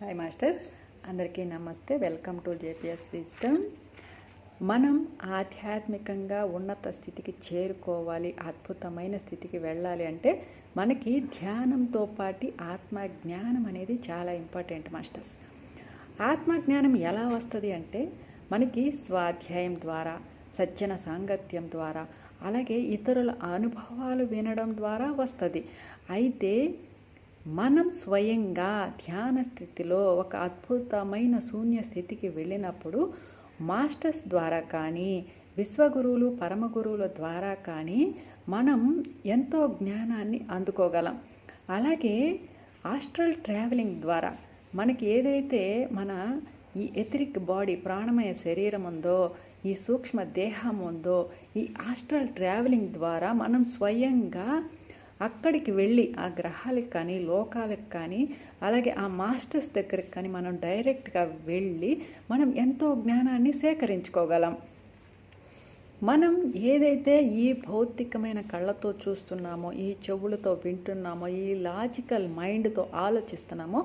Hi masters అందరికీ నమస్తే. Welcome to JPS wisdom మనం ఆధ్యాత్మికంగా ఉన్నత స్థితికి చేరుకోవాలి అద్భుతమైన స్థితికి వెళ్ళాలి అంటే మనకి ధ్యానంతో పాటు ఆత్మ జ్ఞానం అనేది చాలా ఇంపార్టెంట్ మాస్టర్స్ ఆత్మజ్ఞానం ఎలా వస్తుంది అంటే మనకి స్వాధ్యాయం ద్వారా సజ్జన సాంగత్యం ద్వారా అలాగే ఇతరుల అనుభవాలు వినడం ద్వారా వస్తుంది. అయితే మనం స్వయంగా ధ్యాన స్థితిలో ఒక అద్భుతమైన శూన్య స్థితికి వెళ్ళినప్పుడు మాస్టర్స్ ద్వారా కానీ విశ్వగురువులు పరమగురువుల ద్వారా కానీ మనం ఎంతో జ్ఞానాన్ని అందుకోగలం. అలాగే ఆస్ట్రల్ ట్రావెలింగ్ ద్వారా మనకి ఏదైతే మన ఈ ఎథరిక్ బాడీ ప్రాణమయ శరీరం ఉందో ఈ సూక్ష్మ దేహం ఉందో ఈ ఆస్ట్రల్ ట్రావెలింగ్ ద్వారా మనం స్వయంగా అక్కడికి వెళ్ళి ఆ గ్రహాలకు కానీ లోకాలకు కానీ అలాగే ఆ మాస్టర్స్ దగ్గరికి కానీ మనం డైరెక్ట్గా వెళ్ళి మనం ఎంతో జ్ఞానాన్ని సేకరించుకోగలం. మనం ఏదైతే ఈ భౌతికమైన కళ్ళతో చూస్తున్నామో ఈ చెవులతో వింటున్నామో ఈ లాజికల్ మైండ్తో ఆలోచిస్తున్నామో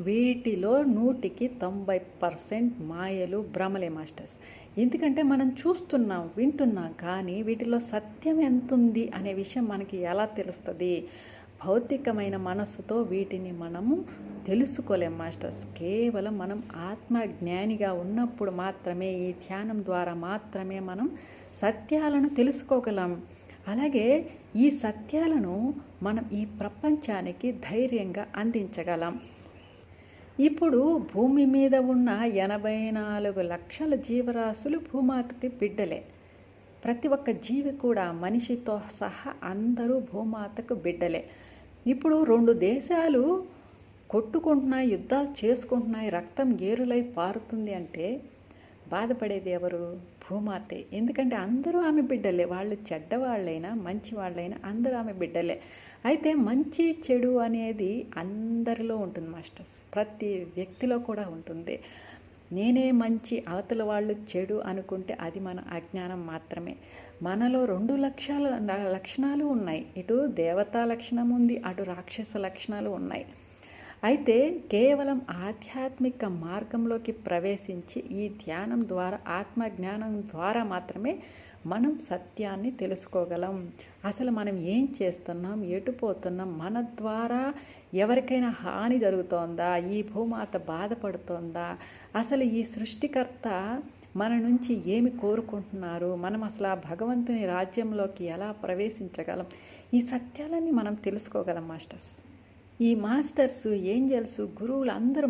వీటిలో నూటికి తొంభై పర్సెంట్ మాయలు భ్రమలే మాస్టర్స్. ఎందుకంటే మనం చూస్తున్నాం వింటున్నాం కానీ వీటిలో సత్యం ఎంతుంది అనే విషయం మనకి ఎలా తెలుస్తుంది? భౌతికమైన మనస్సుతో వీటిని మనము తెలుసుకోలేం మాస్టర్స్. కేవలం మనం ఆత్మ జ్ఞానిగా ఉన్నప్పుడు మాత్రమే ఈ ధ్యానం ద్వారా మాత్రమే మనం సత్యాలను తెలుసుకోగలం. అలాగే ఈ సత్యాలను మనం ఈ ప్రపంచానికి ధైర్యంగా అందించగలం. ఇప్పుడు భూమి మీద ఉన్న ఎనభై నాలుగు లక్షల జీవరాశులు భూమాతకి బిడ్డలే. ప్రతి ఒక్క జీవి కూడా మనిషితో సహా అందరూ భూమాతకు బిడ్డలే. ఇప్పుడు రెండు దేశాలు కొట్టుకుంటున్నాయి యుద్ధాలు చేసుకుంటున్నాయి రక్తం గేరులై పారుతుంది అంటే బాధపడేది ఎవరు? భూమాతే. ఎందుకంటే అందరూ ఆమె బిడ్డలే. వాళ్ళు చెడ్డవాళ్ళైనా మంచి వాళ్ళైనా అందరూ ఆమె బిడ్డలే. అయితే మంచి చెడు అనేది అందరిలో ఉంటుంది మాస్టర్స్. ప్రతి వ్యక్తిలో కూడా ఉంటుంది. నేనే మంచి అవతల వాళ్ళు చెడు అనుకుంటే అది మన అజ్ఞానం మాత్రమే. మనలో రెండు లక్షల లక్షణాలు ఉన్నాయి. ఇటు దేవతా లక్షణం ఉంది అటు రాక్షస లక్షణాలు ఉన్నాయి. అయితే కేవలం ఆధ్యాత్మిక మార్గంలోకి ప్రవేశించి ఈ ధ్యానం ద్వారా ఆత్మజ్ఞానం ద్వారా మాత్రమే మనం సత్యాన్ని తెలుసుకోగలం. అసలు మనం ఏం చేస్తున్నాం? ఎటు పోతున్నాం? మన ద్వారా ఎవరికైనా హాని జరుగుతోందా? ఈ భూమాత బాధపడుతోందా? అసలు ఈ సృష్టికర్త మన నుంచి ఏమి కోరుకుంటున్నారు? మనం అసలు ఆ భగవంతుని రాజ్యంలోకి ఎలా ప్రవేశించగలం? ఈ సత్యాలన్నీ మనం తెలుసుకోగలం మాస్టర్స్. ఈ మాస్టర్స్ ఏంజల్స్ గురువులు అందరూ